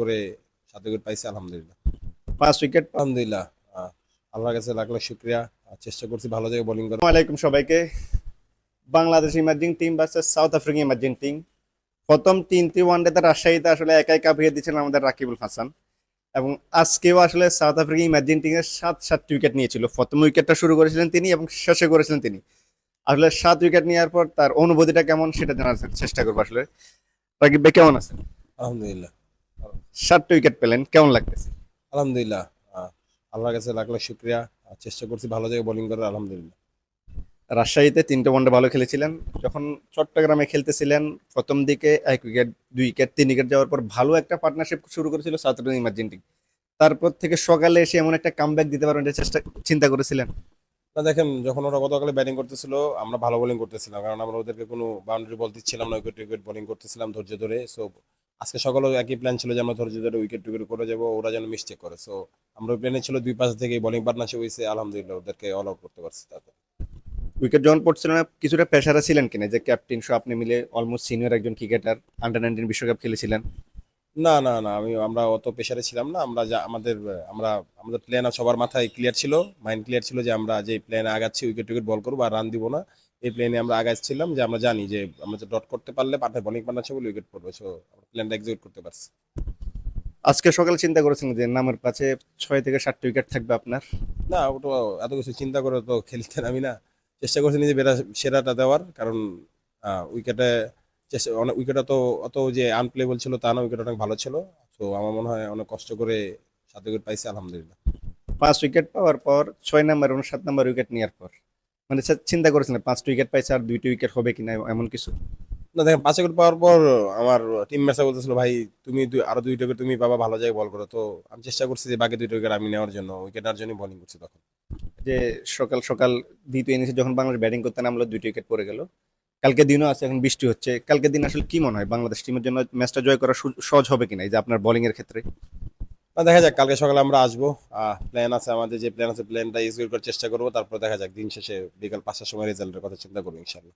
করে সাথে উইকেট পাইছি আলহামদুলিল্লাহ। পাঁচ উইকেট আলহামদুলিল্লাহ আল্লাহর কাছে লাখ লাখ শুক্রিয়া। আর চেষ্টা করছি ভালো জায়গায় বোলিং করার। আসসালামাইকুম সবাইকে। Bangladesh emerging team versus South Africa emerging team প্রথম তিনটি ওয়ানডেতে রাজশাহীতে আসলে একাই কাপিয়ে দিয়েছিলেন আমাদের রাকিবুল হাসান। এবং আজকেও আসলে সাউথ আফ্রিকা ইমার্জিং টিমের সাত সাতটি উইকেট নিয়েছিল। প্রথম উইকেটটা শুরু করেছিলেন তিনি এবং শেষে করেছিলেন তিনি। আসলে সাত উইকেট নেওয়ার পর তার অনুভূতিটা কেমন সেটা জানার চেষ্টা করব আসলে। রাকিব ভাই কেমন আছেন? আলহামদুলিল্লাহ। সাতটি উইকেট পেলেন কেমন লাগতেছে? আলহামদুলিল্লাহ আল্লাহর কাছে লাখ লাখ শুক্রিয়া আর চেষ্টা করছি ভালো জায়গায় বোলিং করার আলহামদুলিল্লাহ। রাজশাহীতে তিনটে ওয়ানডে ভালো খেলেছিলেন যখন চট্টগ্রামে খেলতেছিলেন প্রথম দিকে এক উইকেট দুই উইকেট তিন উইকেট যাওয়ার পর ভালো একটা পার্টনারশিপ শুরু করেছিল সাউথ আফ্রিকা ইমার্জেন্টি তারপর থেকে সকালে এসে এমন একটা কামব্যাক দিতে পারবেন এটা চেষ্টা চিন্তা করেছিলেন? না দেখেন যখন ওরা গতকালে ব্যাটিং করতেছিল আমরা ভালো বোলিং করতেছিলাম কারণ আমরা ওদেরকে কোনো বাউন্ডারি বল দিচ্ছিলাম না উইকেট উইকেট বোলিং করতেছিলাম ধৈর্য ধরে সো আজকে সকালেও একই প্ল্যান ছিল যে আমরা ধরে উইকেট টুইকেট করে যাব ওরা যেন মিস্টেক করে। সো আমরা প্ল্যানে ছিল দুই পাশ থেকে বোলিং পার্টনারশিপ হয়েছে আলহামদুলিল্লাহ ওদেরকে অল আউট করতে পারছি তাতে। উইকেট যখন পড়ছিল না কিছুটা পেশারা ছিলেন কিনা? যে ক্যাপ্টেন সহ আপনি মিলে অলমোস্ট সিনিয়র একজন ক্রিকেটার আন্ডার নাইনটিন বিশ্বকাপ খেলেছিলেন। না না না আমি আমরা অত প্রেশারে ছিলাম না। আমরা যা আমাদের আমরা আমাদের প্ল্যান সবার মাথায় ক্লিয়ার ছিল মাইন্ড ক্লিয়ার ছিল যে আমরা যে প্ল্যানে আগাচ্ছি উইকেট উইকেট বল করব আর রান দিব না। এই প্ল্যানে আমরা আগাচ্ছিলাম যে আমরা জানি যে আমরা যে ডট করতে পারলে পাঠায় বোলিং পার্টনারশিপ বলে উইকেট পড়বে সো প্ল্যানটা এক্সিকিউট করতে পারছি। আজকে সকালে চিন্তা করেছেন যে নামের কাছে ছয় থেকে সাতটি উইকেট থাকবে আপনার? না ওটা এত কিছু চিন্তা করে তো খেলতে আমি না। চেষ্টা করছি নিজে বেরা সেরাটা দেওয়ার কারণ উইকেটে চেষ্টা অনেক উইকেট তো অত যে আনপ্লেবল ছিল তা না উইকেট অনেক ভালো ছিল। তো আমার মনে হয় অনেক কষ্ট করে সাত উইকেট পাইছি আলহামদুলিল্লাহ। পাঁচ উইকেট পাওয়ার পর ছয় নাম্বার এবং সাত নাম্বার উইকেট নেওয়ার পর। মানে চিন্তা করেছিলেন পাঁচটি উইকেট পাইছে আর দুইটি উইকেট হবে কিনা এমন কিছু। না দেখেন পাঁচ উইকেট পাওয়ার পর আমার টিম ম্যাচে বলতেছিল ভাই তুমি আরও দুই উইকেট তুমি বাবা ভালো জায়গায় বল করো। তো আমি চেষ্টা করছি যে বাকি দুই উইকেট আমি নেওয়ার জন্য উইকেট নেওয়ার জন্য বোলিং করছি তখন। যে সকাল সকাল দ্বিতীয় ইনিংসে যখন বাংলাদেশ ব্যাটিং করতে নামলো দুইটি উইকেট পড়ে গেল। কালকে দিনও আছে এখন বৃষ্টি হচ্ছে। কালকে দিন আসলে কি মনে হয়? বাংলাদেশ টিমের জন্য ম্যাচটা জয় করা সহজ হবে কিনা? এই যে আপনার বোলিং এর ক্ষেত্রে। না, দেখা যাক, কালকে সকালে আমরা আসব প্ল্যান আছে আমাদের যে প্ল্যান আছে প্ল্যানটা ইউজ করার চেষ্টা করব, তারপর দেখা যাক, দিন শেষে বিকাল পাঁচটার সময় রেজাল্টের কথা চিন্তা করব ইনশাল্লাহ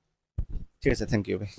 ঠিক আছে থ্যাংক ইউ ভাই